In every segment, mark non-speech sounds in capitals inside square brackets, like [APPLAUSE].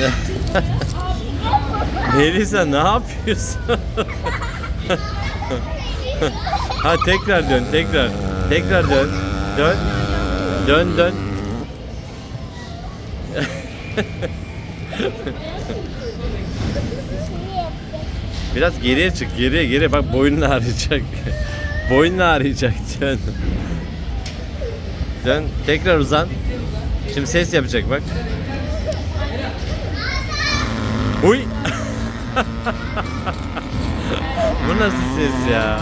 [LAUGHS] Melisa ne yapıyorsun? [LAUGHS] ha tekrar dön tekrar. Tekrar dön. Dön. Dön dön. [LAUGHS] Biraz geriye çık geriye geriye bak boynun ağrıyacak. boynun ağrıyacak dön. Dön tekrar uzan. Şimdi ses yapacak bak. Uy. [LAUGHS] Bu nasıl ses ya?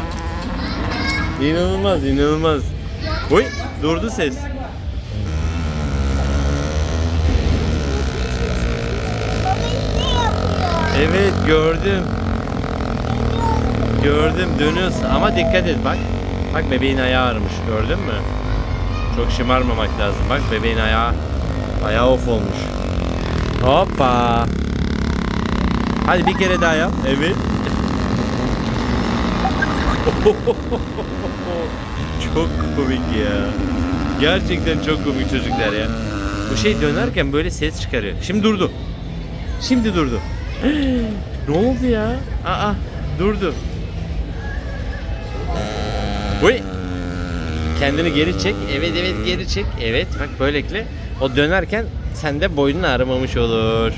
İnanılmaz inanılmaz. Uy durdu ses. Evet gördüm. Gördüm dönüyorsun ama dikkat et bak. Bak bebeğin ayağı ağrımış gördün mü? Çok şımarmamak lazım. Bak bebeğin ayağı ayağı off olmuş. Hoppa. Hadi bir kere daha yap. Evet. [LAUGHS] çok komik ya. Gerçekten çok komik çocuklar ya. Bu şey dönerken böyle ses çıkarıyor. Şimdi durdu. Şimdi durdu. [GASPS] ne oldu ya? Aa durdu. Uy. Kendini geri çek. Evet evet geri çek. Evet bak böylelikle o dönerken sende boynun ağrımamış olur.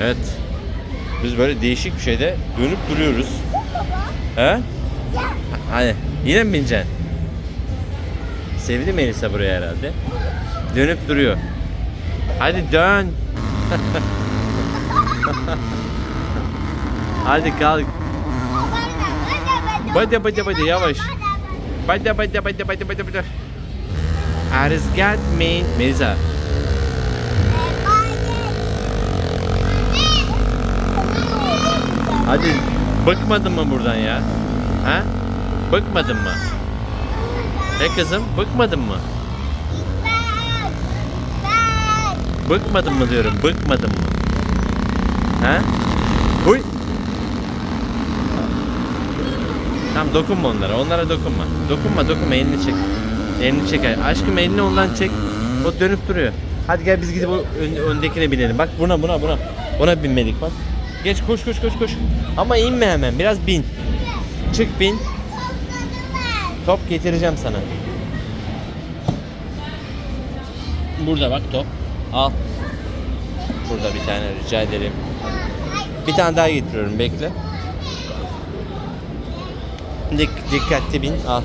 Evet. Biz böyle değişik bir şeyde dönüp duruyoruz. He? Hadi yine mi bineceksin? Sevdi Melisa buraya herhalde. Dönüp duruyor. Hadi dön. [LAUGHS] Hadi kalk. Bada bada bada yavaş. Bada bada bada bada bada bada. Arzgat min. Melisa. Hadi bıkmadın mı buradan ya? Ha? Bıkmadın mı? He kızım bıkmadın mı? Bıkmadın mı diyorum bıkmadın mı? Ha? Huy. Tamam dokunma onlara onlara dokunma. Dokunma dokunma elini çek. Elini çek. Aşkım elini ondan çek. O dönüp duruyor. Hadi gel biz gidip o ön- öndekine binelim. Bak buna buna buna. Buna binmedik bak. Geç koş koş koş koş. Ama inme hemen biraz bin. Çık bin. Top getireceğim sana. Burada bak top. Al. Burada bir tane rica ederim. Bir tane daha getiriyorum bekle. Dik, dikkatli bin al.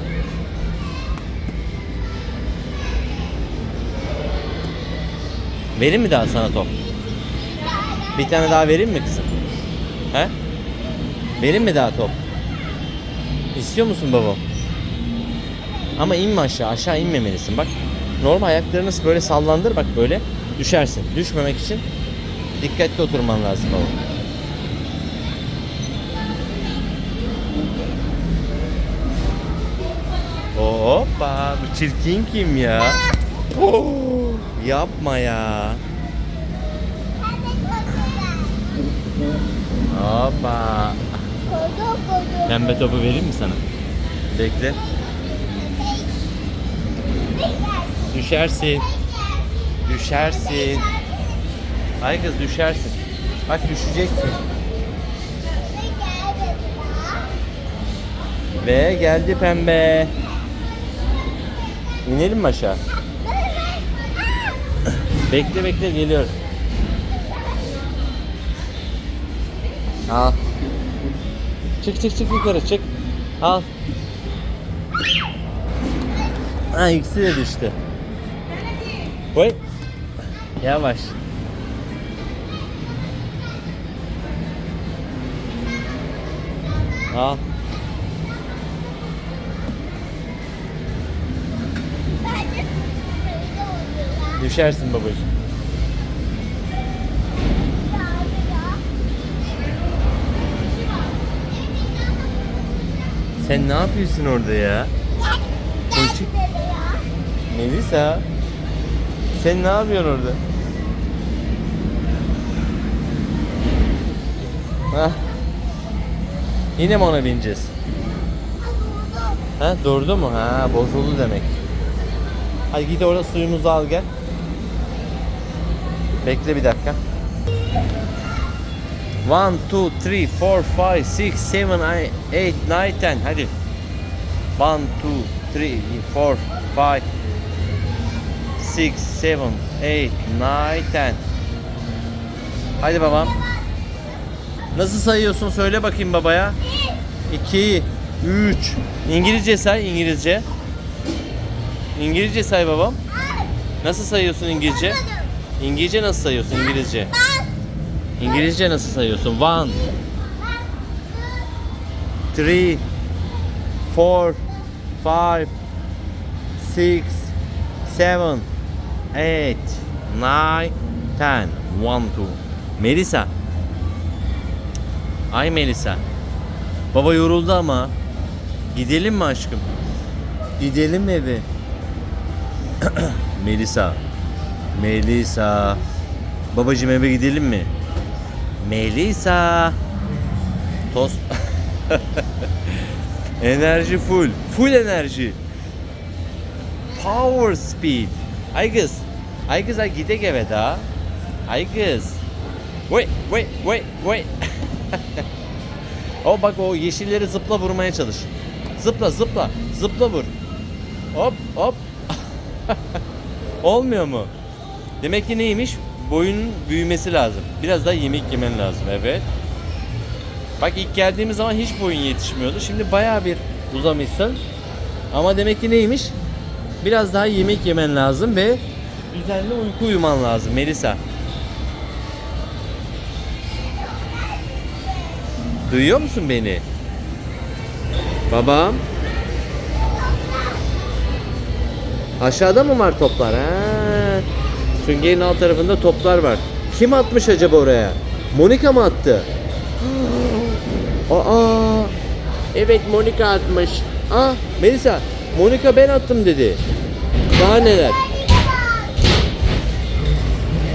Vereyim mi daha sana top? Bir tane daha vereyim mi kızım? He? Vereyim mi daha top? İstiyor musun baba? Ama inme aşağı. Aşağı inmemelisin. Bak normal ayaklarını böyle sallandır bak böyle. Düşersin. Düşmemek için dikkatli oturman lazım baba. Hoppa bu çirkin kim ya? [LAUGHS] Oh, yapma ya. Hoppa. Pembe topu vereyim mi sana? Bekle. Düşersin. Düşersin. Ay kız düşersin. Bak düşeceksin. Ve geldi pembe. İnelim mi aşağı? bekle bekle geliyor. Al. Çık çık çık yukarı çık. Al. Ha ikisi de düştü. Koy. Yavaş. Al. Düşersin babacığım. Sen ne yapıyorsun orada ya? Ponçik. Melisa. Sen ne yapıyorsun orada? Hah. Yine mi ona bineceğiz? Ha durdu mu? Ha bozuldu demek. Hadi git orada suyumuzu al gel. Bekle bir dakika. One, two, three, four, five, six, seven, eight, eight, nine, ten. Hadi. One, two, three, four, five, six, seven, eight, nine, ten. Hadi babam. Nasıl sayıyorsun söyle bakayım babaya. 2, 3. İngilizce say İngilizce. İngilizce say babam. Nasıl sayıyorsun İngilizce? İngilizce nasıl sayıyorsun İngilizce? İngilizce nasıl sayıyorsun? One, three, four, five, six, seven, eight, nine, ten. One, two. Melisa. Ay Melisa. Baba yoruldu ama. Gidelim mi aşkım? Gidelim eve. [CLEARS THROAT] Melisa. Melisa. Babacım eve gidelim mi? Melisa. Tost. enerji full. Full enerji. Power speed. Ay kız. Ay kız ay gidek eve daha. Ay kız. Wait, wait, wait, wait. o bak o yeşilleri zıpla vurmaya çalış. Zıpla, zıpla. Zıpla vur. Hop, hop. [LAUGHS] Olmuyor mu? Demek ki neymiş? Boyunun büyümesi lazım. Biraz daha yemek yemen lazım. Evet. Bak ilk geldiğimiz zaman hiç boyun yetişmiyordu. Şimdi bayağı bir uzamışsın. Ama demek ki neymiş? Biraz daha yemek yemen lazım ve düzenli uyku uyuman lazım Melisa. Duyuyor musun beni? Babam. Aşağıda mı var toplar? Ha. Süngerin alt tarafında toplar var. Kim atmış acaba oraya? Monika mı attı? Aa. Evet Monika atmış. Aa Melisa, Monika ben attım dedi. Daha neler?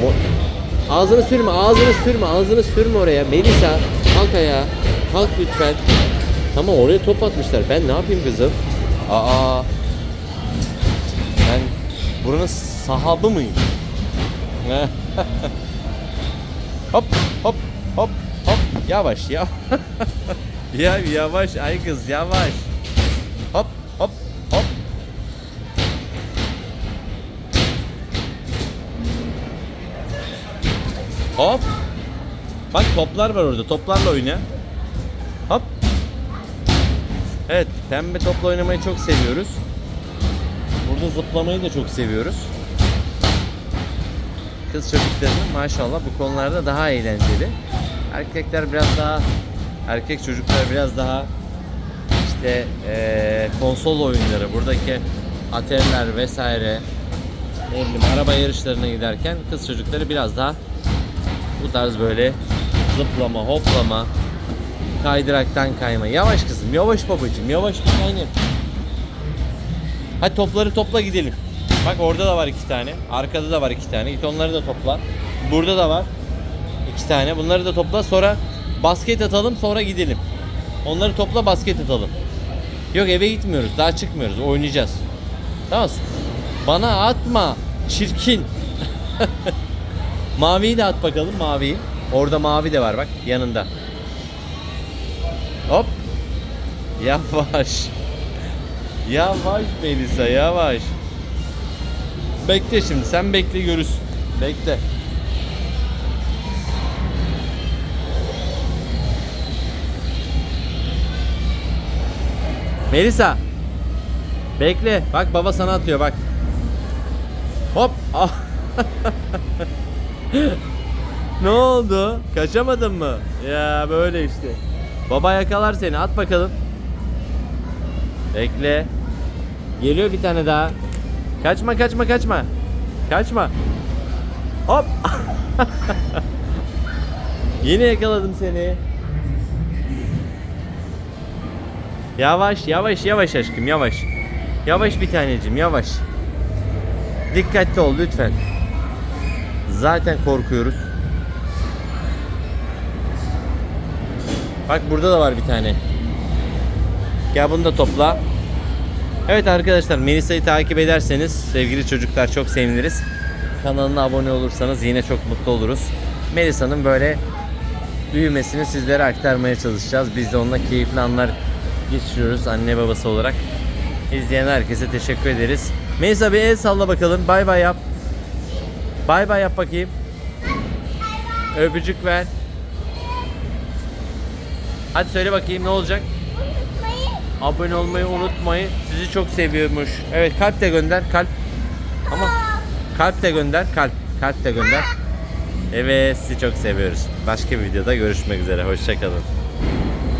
Mo- ağzını sürme, ağzını sürme, ağzını sürme oraya. Melisa, kalk ayağa. Kalk lütfen. Tamam oraya top atmışlar. Ben ne yapayım kızım? Aa. Ben buranın sahabı mıyım? [LAUGHS] hop hop hop hop yavaş ya. [LAUGHS] ya yavaş ay kız yavaş. Hop hop hop. Hop. Bak toplar var orada. Toplarla oyna. Hop. Evet, pembe topla oynamayı çok seviyoruz. Burada zıplamayı da çok seviyoruz. Kız çocuklarının maşallah bu konularda daha eğlenceli. Erkekler biraz daha erkek çocuklar biraz daha işte eee, konsol oyunları, buradaki ateller vesaire ne bileyim araba yarışlarına giderken kız çocukları biraz daha bu tarz böyle zıplama, hoplama, kaydıraktan kayma. Yavaş kızım, yavaş babacığım, yavaş bir tanem. Hadi topları topla gidelim. Bak orada da var iki tane. Arkada da var iki tane. Git onları da topla. Burada da var iki tane. Bunları da topla. Sonra basket atalım. Sonra gidelim. Onları topla basket atalım. Yok eve gitmiyoruz. Daha çıkmıyoruz. Oynayacağız. Tamam mı? Bana atma. Çirkin. [LAUGHS] Maviyi de at bakalım. Maviyi. Orada mavi de var bak. Yanında. Hop. Yavaş. Yavaş Melisa yavaş. Bekle şimdi sen bekle görürsün. Bekle. Melisa. Bekle. Bak baba sana atıyor bak. Hop. [LAUGHS] Ne oldu? Kaçamadın mı? Ya böyle işte. Baba yakalar seni. At bakalım. Bekle. Geliyor bir tane daha. Kaçma kaçma kaçma. Kaçma. Hop. [LAUGHS] Yine yakaladım seni. Yavaş yavaş yavaş aşkım yavaş. Yavaş bir tanecim yavaş. Dikkatli ol lütfen. Zaten korkuyoruz. Bak burada da var bir tane. Gel bunu da topla. Evet arkadaşlar Melisa'yı takip ederseniz sevgili çocuklar çok seviniriz. Kanalına abone olursanız yine çok mutlu oluruz. Melisa'nın böyle büyümesini sizlere aktarmaya çalışacağız. Biz de onunla keyifli anlar geçiriyoruz anne babası olarak. İzleyen herkese teşekkür ederiz. Melisa bir el salla bakalım. Bay bay yap. Bay bay yap bakayım. Öpücük ver. Hadi söyle bakayım ne olacak? Abone olmayı unutmayın. Sizi çok seviyormuş. Evet kalp de gönder. Kalp. Ama kalp de gönder. Kalp. Kalp de gönder. Evet sizi çok seviyoruz. Başka bir videoda görüşmek üzere. Hoşçakalın.